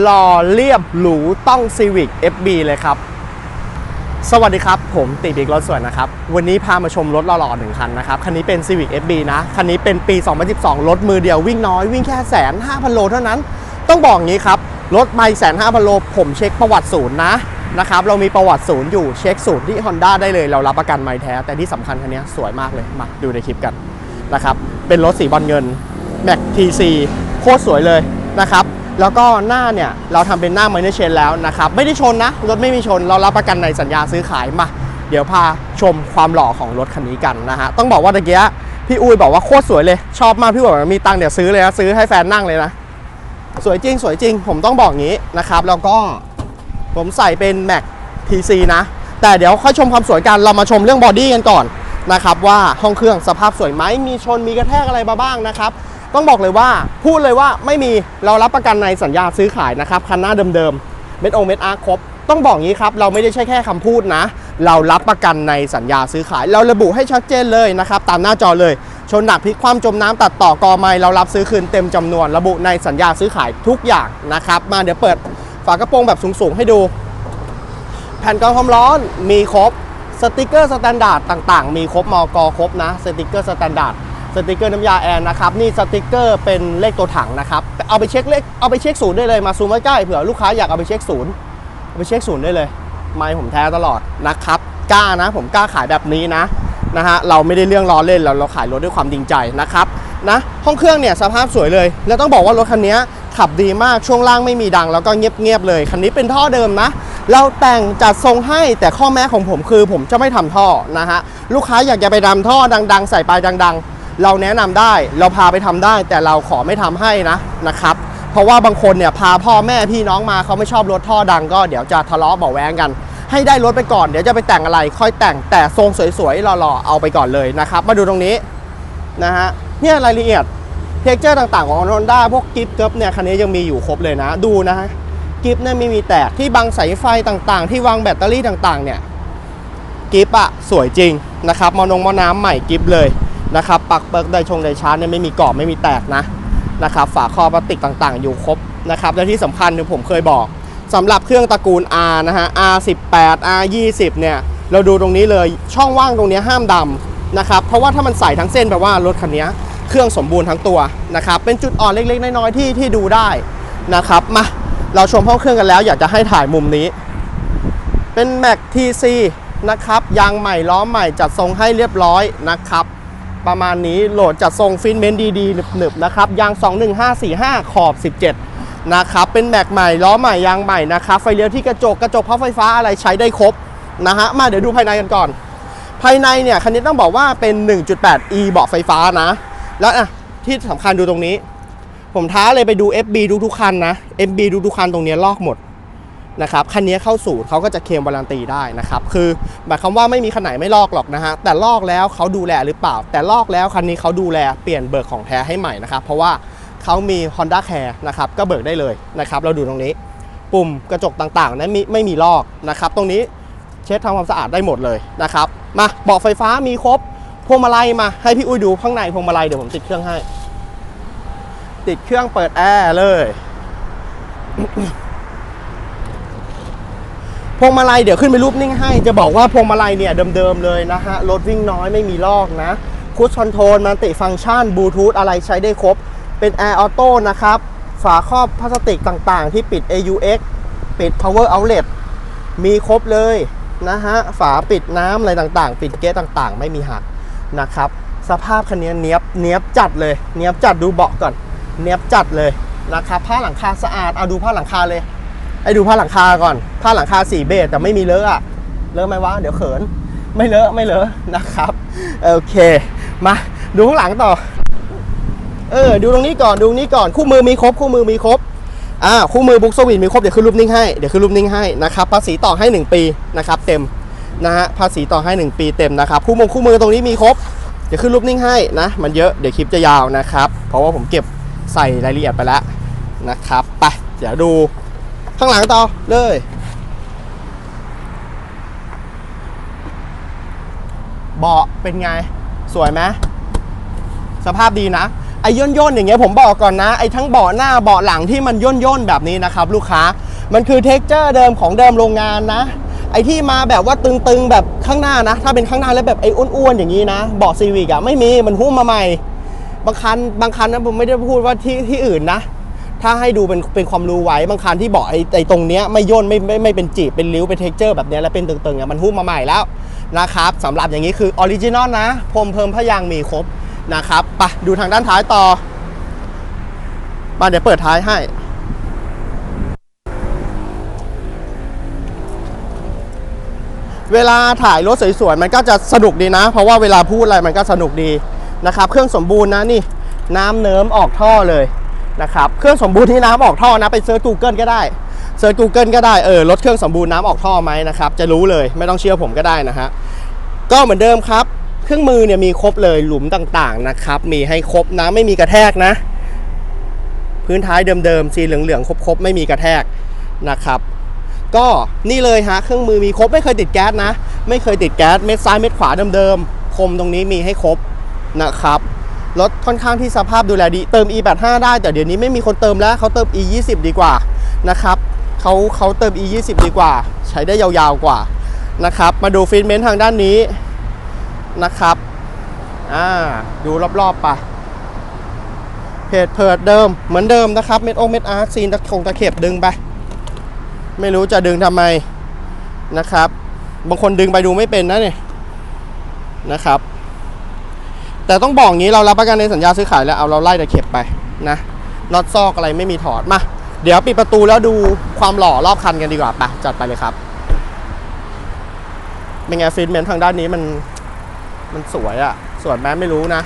หล่อเรียบหรูต้อง Civic FB เลยครับ สวัสดีครับ ผมติบิ๊กรถสวยนะครับ วันนี้พามาชมรถหล่อๆหนึ่งคันนะครับ คันนี้เป็น Civic FB นะ คันนี้เป็นปี 2012 รถมือเดียววิ่งน้อยวิ่งแค่แสนห้าพันโลเท่านั้น ต้องบอกงี้ครับ รถไม่แสนห้าพันโล ผมเช็คประวัติศูนย์นะนะครับเรามีประวัติศูนย์อยู่เช็คศูนย์ที่ Honda ได้เลย เรารับประกันไม่แท้ แต่ที่สำคัญคันนี้สวยมากเลยมาดูในคลิปกันนะครับเป็นรถสีบอลเงิน Mac TC โคตรสวยเลยนะครับ แล้วก็หน้าเนี่ยเราทำเป็นหน้าไมเนอร์เชนแล้วนะครับ ไม่ได้ชนนะ รถไม่มีชน เรารับประกันในสัญญาซื้อขายมา เดี๋ยวพาชมความหล่อของรถคันนี้กันนะฮะ ต้องบอกว่าตะเกียพี่อุ้ยบอกว่าโคตรสวยเลย ชอบมากพี่บอกว่ามีตังเดี๋ยวซื้อเลยนะซื้อให้แฟนนั่งเลยนะ สวยจริง สวยจริง ผมต้องบอกงี้นะครับ แล้วก็ผมใส่เป็น Mac TC นะ แต่เดี๋ยวค่อยชมความสวยกันเรามาชมเรื่องบอดี้กันก่อนนะครับว่าห้องเครื่องสภาพสวยไหมมีชนมีกระแทกอะไรมาบ้างนะครับ ต้องบอกเลยว่าพูดเลยว่าไม่มีเรารับประกันในสัญญาซื้อขายนะครับคันหน้าเดิมๆเม็ดองเม็ดอาร์ครบต้องบอกงี้ครับ เราไม่ได้ใช่แค่คำพูดนะ เรารับประกันในสัญญาซื้อขาย เราระบุให้ชัดเจนเลยนะครับ ตามหน้าจอเลย ชนหนักพลิกคว่ำจมน้ำตัดต่อกอไม้เรารับซื้อคืนเต็มจำนวน ระบุในสัญญาซื้อขายทุกอย่างนะครับ มาเดี๋ยวเปิดฝากระโปรงแบบสูงๆ ให้ดู แผ่นกรองความร้อนมีครบสติกเกอร์สแตนดาร์ดต่างๆ มีครบมอกครบนะสติกเกอร์สแตนดาร์ด สติกเกอร์น้ำยาแอร์นะครับนี่สติกเกอร์เป็นเลขตัวถังนะครับเอาไปเช็คเลขเอาไปเช็คศูนย์ได้เลยมาซูมไว้ใกล้เผื่อลูกค้าอยากเอาไปเช็คศูนย์เอาไปเช็คศูนย์ได้เลยไม่ผมแท้ตลอดนะครับกล้านะผมกล้าขายแบบนี้นะนะฮะเราไม่ได้เรื่องล้อเล่นเราเราขายรถด้วยความจริงใจนะครับนะห้องเครื่องเนี่ยสภาพสวยเลย แล้วต้องบอกว่ารถคันนี้ขับดีมากช่วงล่างไม่มีดังแล้วก็เงียบๆเลยคันนี้เป็นท่อเดิมนะเราแต่งจัดทรงให้แต่ข้อแม้ของผมคือผมจะไม่ทำท่อนะฮะลูกค้าอยากจะไปทำท่อดัง ๆ ใส่ปลายดัง ๆ เราแนะนำได้เราพาไปทำได้ แต่เราขอไม่ทำให้นะนะครับ เพราะว่าบางคนเนี่ยพาพ่อแม่พี่น้องมาเขาไม่ชอบรถท่อดังก็เดี๋ยวจะทะเลาะเบาแวงกัน ให้ได้รถไปก่อนเดี๋ยวจะไปแต่งอะไร ค่อยแต่งแต่ทรงสวยๆหล่อๆเอาไปก่อนเลยนะครับ มาดูตรงนี้นะฮะเนี่ยรายละเอียดเท็กเจอร์ต่างๆของ Honda พวกกิฟต์เกิฟเนี่ยคันนี้ยังมีอยู่ครบเลยนะดูนะฮะกิฟต์เนี่ยไม่มีแตกที่บังสายไฟต่างๆ ที่วางแบตเตอรี่ต่างๆเนี่ยกิฟต์อะสวยจริงนะครับมอนงมอน้ำใหม่กิฟต์เลย นะครับปักเปิกไดชงไดชาร์จเนี่ยไม่มีกรอบไม่มีแตกนะนะครับฝาครอบพลาสติกต่างๆ อยู่ครบนะครับและที่สำคัญที่ผมเคยบอกสำหรับเครื่องตระกูล R นะฮะ R18 R20 เนี่ยเราดูตรงนี้เลยช่องว่างตรงนี้ห้ามดำนะครับเพราะว่าถ้ามันใส่ทั้งเส้นแปลว่ารถคันนี้เครื่องสมบูรณ์ทั้งตัวนะครับเป็นจุดอ่อนเล็กๆ น้อยๆที่ที่ดูได้นะครับมาเราชมห้องเครื่องกันแล้ว อยากจะให้ถ่ายมุมนี้ เป็น Mac TC นะครับยางใหม่ล้อใหม่จัดทรงให้เรียบร้อยนะครับ ประมาณนี้โหลดจัดทรงฟินเมนดีๆหนึบๆนะครับยาง 21545 ขอบ 17 นะครับ เป็นแม็กใหม่ล้อใหม่ยางใหม่นะครับไฟเลี้ยวที่กระจกกระจกพับไฟฟ้าอะไรใช้ได้ครบนะฮะมาเดี๋ยวดูภายในกันก่อน ภายในเนี่ยคันนี้ต้องบอกว่าเป็น 1.8e เบาะไฟฟ้านะ แล้วอะที่สำคัญดูตรงนี้ ผมท้าเลยไปดู FB ดูทุกคันนะ FB ดูทุกคันตรงเนี้ยลอกหมด นะครับคันนี้เข้าสู่เขาก็จะเคลมวารันตีได้นะครับคือหมายความว่าไม่มีคันไหนไม่ลอกหรอกนะฮะแต่ลอกแล้วเขาดูแลหรือเปล่า แต่ลอกแล้วคันนี้เขาดูแลเปลี่ยนเบิกของแท้ให้ใหม่นะครับเพราะว่าเขามี Honda Care นะครับก็เบิกได้เลยนะครับเราดูตรงนี้ ปุ่มกระจกต่างๆนั้นไม่มีลอกนะครับตรงนี้เช็ดทำความสะอาดได้หมดเลยนะครับมาเบาะไฟฟ้ามีครบพวงมาลัยมาให้พี่อุ้ยดูข้างในพวงมาลัยเดี๋ยวผมติดเครื่องให้ ติดเครื่องเปิดแอร์เลย พวงมาลัยเดี๋ยวขึ้นไปรูปนิ่งให้ จะบอกว่าพวงมาลัยเนี่ยเดิมๆเลยนะฮะรถวิ่งน้อยไม่มีลอกนะคูชคอนโทรลมันติฟังก์ชันบลูทูธอะไรใช้ได้ครบ เป็นแอร์ออโต้นะครับฝาครอบพลาสติกต่างๆ ที่ปิด AUX ปิด power outlet มีครบเลยนะฮะฝาปิดน้ำอะไรต่างๆ ปิดเกตต่างๆ ไม่มีหักนะครับสภาพคันนี้เนี้ยบเนี้ยบจัดเลยเนี้ยบจัดดูเบาะก่อน เนี้ยบจัดเลยนะครับผ้าหลังคาสะอาดเอาดูผ้าหลังคาเลย ไอ้ดูผ้าหลังคาก่อน ผ้าหลังคาสีเบจแต่ไม่มีเลอะอะเลอะไหมวะเดี๋ยวเขิน ไม่เลอะไม่เลอะนะครับโอเค มาดูข้างหลังต่อ เออดูตรงนี้ก่อนดูนี้ก่อนคู่มือมีครบคู่มือมีครบอ่าคู่มือบุ๊กสวินมีครบเดี๋ยวขึ้นรูปนิ่งให้เดี๋ยวขึ้นรูปนิ่งให้นะครับภาษีต่อให้ 1 ปีนะครับเต็มนะฮะภาษีต่อให้ 1 ปีเต็มนะครับคู่มือคู่มือตรงนี้มีครบเดี๋ยวขึ้นรูปนิ่งให้นะมันเยอะเดี๋ยวคลิปจะยาวนะครับ เพราะว่าผมเก็บใส่รายละเอียดไปแล้วนะครับไปเดี๋ยวดู ข้างหลังต่อเลยเบาะเป็นไง สวยไหมสภาพดีนะ ไอ้ย่นย่นๆอย่างเงี้ยผมบอกก่อนนะ ไอ้ทั้งเบาะหน้าเบาะหลังที่มันย่นย่นๆแบบนี้นะครับ ลูกค้ามันคือเท็กเจอร์เดิมของเดิมโรงงานนะ ไอ้ที่มาแบบว่าตึงๆแบบข้างหน้านะ ถ้าเป็นข้างหน้าแล้วแบบไอ้อ้วนๆอย่างนี้นะเบาะซีวิกอะไม่มีมันหุ้มมาใหม่ บางคันบางคันนะผมไม่ได้พูดว่าที่ที่อื่นนะ ถ้าให้ดูเป็นเป็นความรู้ไว้ บางคันที่เบาะไอ้ไอ้ตรงเนี้ยไม่ย่นไม่ไม่ไม่เป็นจีบเป็นริ้วเป็นเท็กเจอร์แบบเนี้ยแล้วเป็นตึงๆอะมันหุ้มมาใหม่แล้วนะครับสำหรับอย่างนี้คือออริจินอลนะพรมเพิ่มพยางมีครบนะครับไปดูทางด้านท้ายต่อมาเดี๋ยวเปิดท้ายให้เวลาถ่ายรถสวยๆ มันก็จะสนุกดีนะ เพราะว่าเวลาพูดอะไรมันก็สนุกดีนะครับ เครื่องสมบูรณ์นะนี่ น้ำเนิ้มออกท่อเลย นะครับเครื่องสมบูรณ์ที่น้ำออกท่อนะไปเซิร์ช Google ก็ได้เซิร์ช Google ก็ได้เออรถเครื่องสมบูรณ์น้ำออกท่อไหมนะครับจะรู้เลยไม่ต้องเชื่อผมก็ได้นะฮะก็เหมือนเดิมครับ เครื่องมือเนี่ยมีครบเลยหลุมต่างๆนะครับมีให้ครบนะไม่มีกระแทกนะ พื้นท้ายเดิมๆสีเหลืองๆครบๆไม่มีกระแทกนะครับก็นี่เลยฮะเครื่องมือมีครบไม่เคยติดแก๊สนะ ไม่เคยติดแก๊สเม็ดซ้ายเม็ดขวาเดิมๆคมตรงนี้มีให้ครบนะครับ รถค่อนข้างที่สภาพดูแลดี เติม e85 ได้ แต่เดี๋ยวนี้ไม่มีคนเติมแล้วเขาเติม e20 ดีกว่านะครับเขาเขาเติม e20 ดีกว่า ใช้ได้ยาวๆกว่านะครับ มาดูฟิตเมนต์ทางด้านนี้นะครับอ่าดูรอบๆไปเพจเพิดเดิมเหมือนเดิมนะครับเม็ดองเม็ดอาร์ซีนตะคงตะเข็บดึงไป ไม่รู้จะดึงทำไมนะครับ บางคนดึงไปดูไม่เป็นนะเนี่ยนะครับ แต่ต้องบอกงี้เรารับประกันในสัญญาซื้อขายแล้วเอาเราไล่ตะเข็บไปนะน็อตซอกอะไรไม่มีถอดมาเดี๋ยวปิดประตูแล้วดูความหล่อรอบคันกันดีกว่าไปจัดไปเลยครับเป็นไงฟิตเมนทางด้านนี้มันมันสวยอะสวยแม้ไม่รู้นะ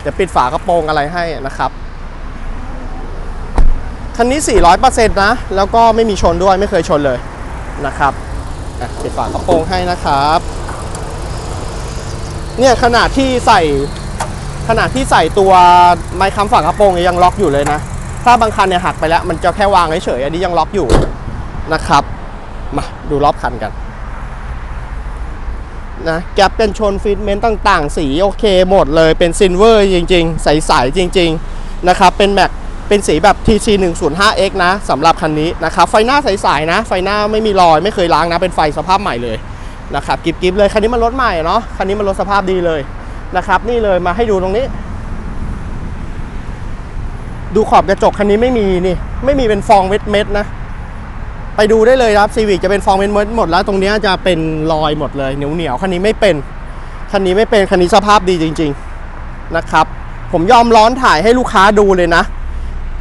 เดี๋ยวปิดฝากระโปรงอะไรให้นะครับ คันนี้ 400%นะ แล้วก็ไม่มีชนด้วยไม่เคยชนเลยนะครับปิดฝากระโปรงให้นะครับ เนี่ยขนาดที่ใส่ ขนาดที่ใส่ตัวไม้ค้ำฝากระโปรงยังล็อกอยู่เลยนะ ถ้าบางคันเนี่ยหักไปแล้ว มันจะแค่วางเฉยๆอันนี้ยังล็อกอยู่นะครับ มาดูรอบคันกันนะแกปกันชนฟิตเมนต์ต่างๆ สีโอเคหมดเลยเป็นซิลเวอร์จริง ๆ ใส ๆ จริง ๆ นะครับ เป็นแม็กเป็นสีแบบ TC 1 0 5 X นะสำหรับคันนี้นะครับ ไฟหน้าใส ๆ นะ ไฟหน้าไม่มีรอยไม่เคยล้างนะ เป็นไฟสภาพใหม่เลยนะครับกิบๆเลย คันนี้มันรถใหม่เนาะคันนี้มันรถสภาพดีเลย นะครับ นี่เลยมาให้ดูตรงนี้ ดูขอบกระจกคันนี้ไม่มีนี่ ไม่มีเป็นฟองเม็ดเม็ดนะไปดูได้เลยครับซีวิกจะเป็นฟองเป็นเม็ดหมดแล้วตรงนี้จะเป็นรอยหมดเลยเหนียวเหนียวคันนี้ไม่เป็นคันนี้ไม่เป็นคันนี้สภาพดีจริง ๆนะครับ ผมยอมร้อนถ่ายให้ลูกค้าดูเลยนะ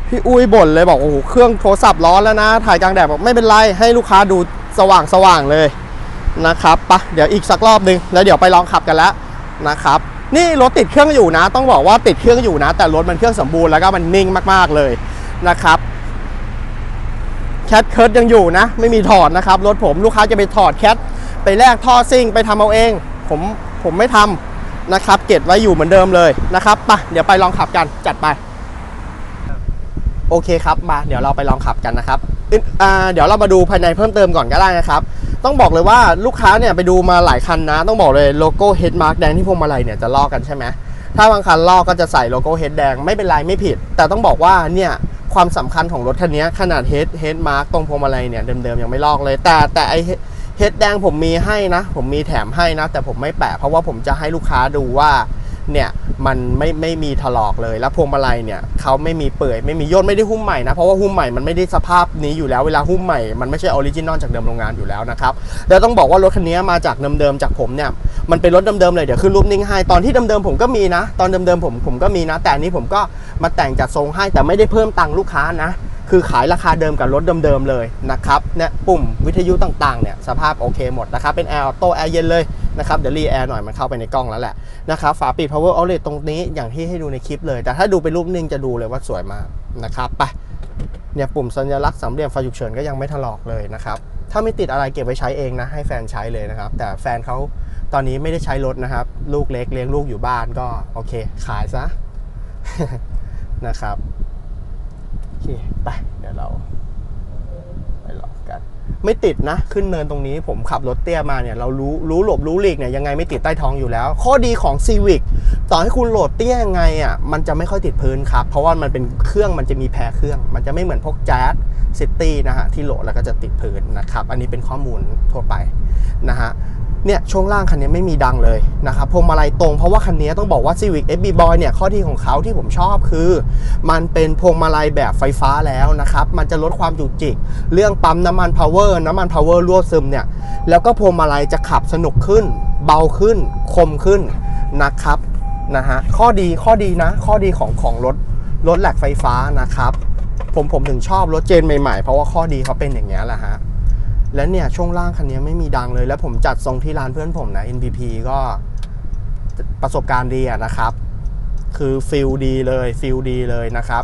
พี่อุ้ยบ่นเลยบอกโอ้โหเครื่องโทรศัพท์ร้อนแล้วนะ ถ่ายกลางแดดบอกไม่เป็นไรให้ลูกค้าดูสว่างสว่างเลยนะครับปะเดี๋ยวอีกสักรอบนึงแล้วเดี๋ยวไปลองขับกันแล้วนะครับ นี่รถติดเครื่องอยู่นะ ต้องบอกว่าติดเครื่องอยู่นะ แต่รถมันเครื่องสมบูรณ์แล้วก็มันนิ่งมากๆเลยนะครับแคทเคิร์ดยังอยู่นะ ไม่มีถอดนะครับ รถผมลูกค้าจะไปถอดแคทไปแลกท่อซิ่งไปทำเอาเอง ผมผมไม่ทำนะครับ เก็บไว้อยู่เหมือนเดิมเลยนะครับไปะเดี๋ยวไปลองขับกันจัดไป โอเคครับมาเดี๋ยวเราไปลองขับกันนะครับเดี๋ยวเรามาดูภายในเพิ่มเติมก่อนก็ได้นะครับ ต้องบอกเลยว่าลูกค้าเนี่ยไปดูมาหลายคันนะ ต้องบอกเลยโลโก้เฮดมาร์กแดงที่พวงมาลัยเนี่ยจะลอกกันใช่ไหมถ้าบางคันลอกก็จะใส่โลโก้เฮดแดงไม่เป็นไรไม่ผิด แต่ต้องบอกว่าเนี่ยความสำคัญของรถคันนี้ขนาดเฮดเฮดมาร์กตรงพวงมาลัยเนี่ยเดิมๆยังไม่ลอกเลย แต่แต่ไอเฮดแดงผมมีให้นะ ผมมีแถมให้นะ แต่ผมไม่แปะเพราะว่าผมจะให้ลูกค้าดูว่า เนี่ยมันไม่ไม่มีถลอกเลยแล้วพวงมาลัยเนี่ยเขาไม่มีเปื่อยไม่มีย่นไม่ได้หุ้มใหม่นะเพราะว่าหุ้มใหม่มันไม่ได้สภาพนี้อยู่แล้วเวลาหุ้มใหม่มันไม่ใช่ออริจินอลจากเดิมโรงงานอยู่แล้วนะครับแล้วต้องบอกว่ารถคันนี้มาจากเดิมๆจากผมเนี่ยมันเป็นรถเดิมๆเลยเดี๋ยวขึ้นรูปนิ่งให้ตอนที่เดิมๆผมก็มีนะ ตอนเดิมๆผมผมก็มีนะ แต่นนี้ผมก็มาแต่งจัดทรงให้แต่ไม่ได้เพิ่มตังค์ลูกค้านะคือขายราคาเดิมกับรถเดิมๆเลยนะครับเนี่ยปุ่มวิทยุต่างๆเนี่ยสภาพโอเคหมดนะครับเป็นแอร์ออโต้แอร์เย็นเลย นะครับเดี๋ยวรีแอร์หน่อยมันเข้าไปในกล้องแล้วแหละนะครับฝาปิด power outlet ตรงนี้อย่างที่ให้ดูในคลิปเลย แต่ถ้าดูเป็นรูปนิ่งจะดูเลยว่าสวยมากนะครับไปเนี่ยปุ่มสัญลักษณ์สามเหลี่ยมไฟฉุกเฉินก็ยังไม่ถลอกเลยนะครับถ้าไม่ติดอะไรเก็บไว้ใช้เองนะให้แฟนใช้เลยนะครับ แต่แฟนเขาตอนนี้ไม่ได้ใช้รถนะครับ ลูกเล็กเลี้ยงลูกอยู่บ้านก็โอเค ขายซะนะครับโอเคไป ไม่ติดนะ ขึ้นเนินตรงนี้ผมขับรถเตี้ยมาเนี่ยเรารู้รู้หลบรู้หลีกเนี่ยยังไงไม่ติดใต้ท้องอยู่แล้ว ข้อดีของ Civic ต่อให้คุณโหลดเตี้ยยังไงอะมันจะไม่ค่อยติดพื้นครับ เพราะว่ามันเป็นเครื่องมันจะมีแพรเครื่อง มันจะไม่เหมือนพวกแจ๊สซิตี้นะฮะที่โหลดแล้วก็จะติดพื้นนะครับ อันนี้เป็นข้อมูลทั่วไปนะฮะ เนี่ยช่วงล่างคันนี้ไม่มีดังเลยนะครับพวงมาลัยตรงเพราะว่าคันนี้ต้องบอกว่า Civic FB Boy เนี่ยข้อดีของเขาที่ผมชอบคือ มันเป็นพวงมาลัยแบบไฟฟ้าแล้วนะครับ มันจะลดความจุกจิก เรื่องปั๊มน้ำมัน power น้ำมัน power รั่วซึมเนี่ย แล้วก็พวงมาลัยจะขับสนุกขึ้น เบาขึ้น คมขึ้นนะครับนะฮะข้อดีข้อดีนะ ข้อดีของของรถรถแหลกไฟฟ้านะครับ ผมผมถึงชอบรถเจนใหม่ๆ เพราะว่าข้อดีเขาเป็นอย่างเงี้แหละฮะ และเนี่ยช่วงล่างคันนี้ไม่มีดังเลย แล้วผมจัดทรงที่ร้านเพื่อนผมนะ NPP ก็ประสบการณ์ดีอะนะครับ คือฟิลดีเลยฟิลดีเลยนะครับ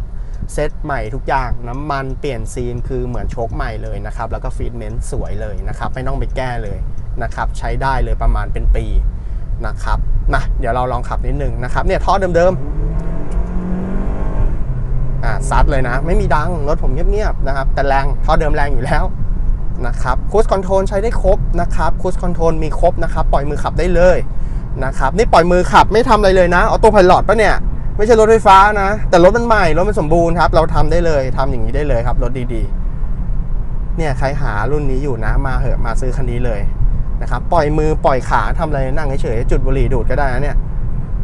เซตใหม่ทุกอย่างน้ำมันเปลี่ยนซีนคือเหมือนโชคใหม่เลยนะครับ แล้วก็ฟีดเมนต์สวยเลยนะครับ ไม่ต้องไปแก้เลยนะครับ ใช้ได้เลยประมาณเป็นปีนะครับนะเดี๋ยวเราลองขับนิดนึงนะครับ เนี่ยท่อเดิมๆอ่าซัดเลยนะ ไม่มีดังรถผมเงียบๆนะครับ แต่แรงท่อเดิมแรงอยู่แล้ว นะครับคูสคอนโทรลใช้ได้ครบนะครับคูสคอนโทรลมีครบนะครับ ปล่อยมือขับได้เลยนะครับนี่ปล่อยมือขับไม่ทำอะไรเลยนะออโต้พายロปะเนี่ยไม่ใช่รถไฟฟ้านะ แต่รถมันใหม่รถมันสมบูรณ์ครับ เราทำได้เลยทำอย่างนี้ได้เลยครับรถดีๆ เนี่ยใครหารุ่นนี้อยู่นะมาเหอะมาซื้อคันนี้เลยนะครับปล่อยมือปล่อยขาทำอะไรนั่งเฉยๆจุดบุหรี่ดูดก็ได้นะเนี่ย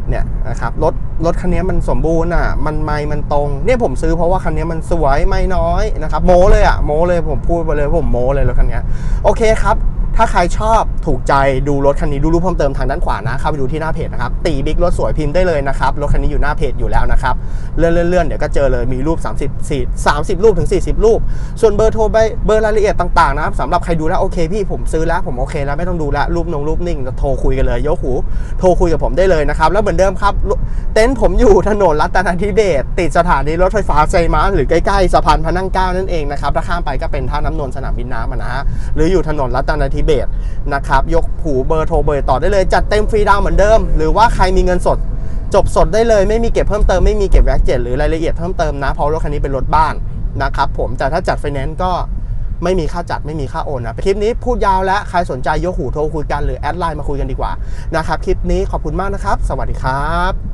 เนี่ยนะครับรถรถคันนี้มันสมบูรณ์อะ มันไม่มันตรงเนี่ยผมซื้อเพราะว่าคันนี้มันสวยไม่น้อยนะครับโมเลยอะโมเลยผมพูดไปเลยผมโมเลยรถคันนี้โอเคครับ ถ้าใครชอบถูกใจดูรถคันนี้ดูรูปเพิ่มเติมทางด้านขวานะเข้าไปดูที่หน้าเพจนะครับตีบิ๊กรถสวยพิมพ์ได้เลยนะครับรถคันนี้อยู่หน้าเพจอยู่แล้วนะครับเลื่อนเลื่อนเลื่อนเดี๋ยวก็เจอเลยมีรูป 30 4 30 รูปถึง 40 รูป ส่วนเบอร์โทรไปเบอร์รายละเอียดต่างๆนะครับสำหรับใครดูแล้วโอเคพี่ผมซื้อแล้วผมโอเคแล้วไม่ต้องดูแล้วรูปนงรูปนิ่งโทรคุยกันเลยยกหูโทรคุยกับผมได้เลยนะครับแล้วเหมือนเดิมครับเต็นท์ผมอยู่ถนนรัตนทิเบศติดสถานีรถไฟฟ้าไซม้าหรือใกล้ๆสะพานพระนั่งเก้านั่นเองนะครับถ้าข้ามไปก็เป็นท่าน้ำนนสนามบินน้ำนะฮะหรืออยู่ถนนรัตนทิเบศนะครับ ยกหูเบอร์โทรเบอร์ต่อได้เลย จัดเต็มฟรีดาวน์เหมือนเดิม หรือว่าใครมีเงินสด จบสดได้เลย ไม่มีเก็บเพิ่มเติม ไม่มีเก็บแว็กเจ็ดหรือรายละเอียดเพิ่มเติมนะ เพราะรถคันนี้เป็นรถบ้านนะครับผม แต่ถ้าจัดไฟแนนซ์ก็ไม่มีค่าจัดไม่มีค่าโอนนะคลิปนี้พูดยาวแล้วใครสนใจยกหูโทรคุยกันหรือแอดไลน์มาคุยกันดีกว่านะครับ คลิปนี้ขอบคุณมากนะครับ สวัสดีครับ